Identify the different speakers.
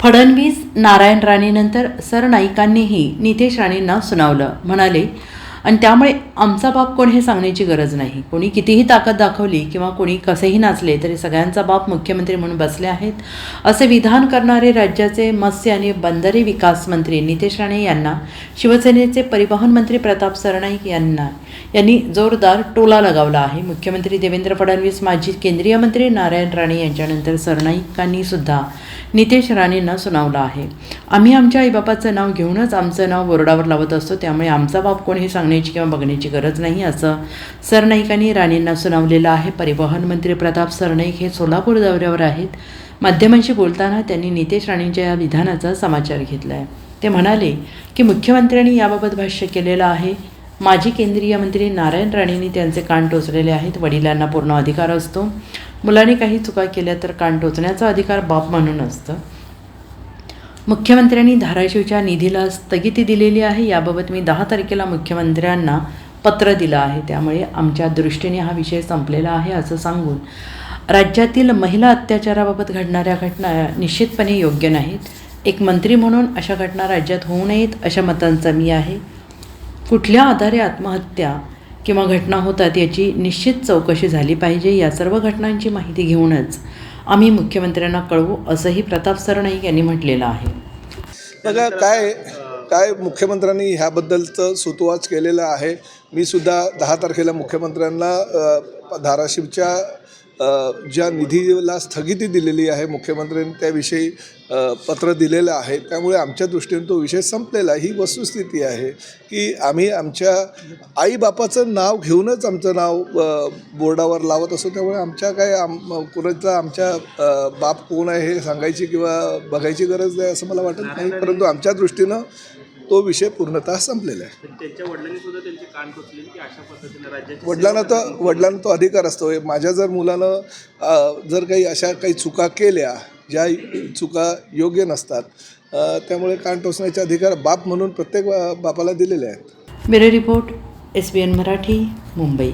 Speaker 1: फडणवीस नारायण राणेनंतर सरनाईकांनीही नितेश राणेंना सुनावलं. म्हणाले आणि त्यामुळे आमचा बाप कोण हे सांगण्याची गरज नाही. कोणी कितीही ताकद दाखवली किंवा कोणी कसेही नाचले तरी सगळ्यांचा बाप मुख्यमंत्री म्हणून बसले आहेत. असे विधान करणारे राज्याचे मत्स्य आणि बंदरे विकास मंत्री नितेश राणे यांना शिवसेनेचे परिवहन मंत्री प्रताप सरनाईक यांना यांनी जोरदार टोला लगावला आहे. मुख्यमंत्री देवेंद्र फडणवीस माजी केंद्रीय मंत्री नारायण राणे यांच्यानंतर सरनाईकांनी सुद्धा नितेश राणेंना सुनावलं आहे. आम्ही आमच्या आईबापाचं नाव घेऊनच आमचं नाव बोर्डावर लावत असतो त्यामुळे आमचा बाप कोण हे सांगण्याची किंवा बघण्याची गरज नाही असं सरनाईकांनी राणेंना सुनावलेलं आहे. परिवहन मंत्री प्रताप सरनाईक हे सोलापूर दौऱ्यावर आहेत. माध्यमांशी बोलताना त्यांनी नितेश राणेंच्या या विधानाचा समाचार घेतला आहे ते म्हणाले की मुख्यमंत्र्यांनी याबाबत भाष्य केलेलं आहे. माजी केंद्रीय मंत्री नारायण राणेंनी त्यांचे कान टोचलेले आहेत. वडिलांना पूर्ण अधिकार असतो. मुलाने काही चुका केल्या तर कान टोचण्याचा अधिकार बाप म्हणून असतं. मुख्यमंत्र्यांनी धाराशिवच्या निधीला स्थगिती दिलेली आहे. याबाबत मी दहा तारखेला मुख्यमंत्र्यांना पत्र दिलं आहे. त्यामुळे आमच्या दृष्टीने हा विषय संपलेला आहे असं सांगून राज्यातील महिला अत्याचाराबाबत घडणाऱ्या घटना निश्चितपणे योग्य नाहीत. एक मंत्री म्हणून अशा घटना राज्यात होऊ नयेत अशा मतांचा मी आहे. कुठल्या आधारे आत्महत्या किंवा घटना होतात याची निश्चित चौकशी झाली पाहिजे या सर्व घटनांची माहिती घेऊनच आम्ही मुख्यमंत्र्यांना कळवू असंही प्रताप सरनाईक यांनी म्हटलेलं आहे.
Speaker 2: बघा काय काय मुख्यमंत्र्यांनी ह्याबद्दलचं सुतोवाच केलेलं आहे. मी सुद्धा दहा तारखेला मुख्यमंत्र्यांना धाराशिवच्या ज्या निधीला स्थगिती दिलेली आहे मुख्यमंत्र्यांनी त्याविषयी पत्र दिलेलं आहे. त्यामुळे आमच्या दृष्टीने तो विषय संपलेला. ही वस्तुस्थिती आहे की आम्ही आमच्या आईबापाचं नाव घेऊनच आमचं नाव बोर्डावर लावत असतो. त्यामुळे आमच्या काय आम कुणाचा आमच्या बाप कोण आहे हे सांगायची किंवा बघायची गरज नाही असं मला वाटत नाही. परंतु आमच्या दृष्टीनं तो विषय पूर्णतः संपलेला आहे.
Speaker 3: पण त्यांच्या वडिलांनी सुद्धा त्यांची कान टोचले की अशा पद्धतीने राज्याची
Speaker 2: वडिलांना तर वडिलांना तो अधिकार असतो. माझ्या जर मुलानं जर काही अशा काही चुका केल्या ज्या चुका योग्य नसतात त्यामुळे कान टोचण्याचे अधिकार बाप म्हणून प्रत्येक बापाला दिलेले आहेत.
Speaker 1: Bureau report S B N Marathi Mumbai.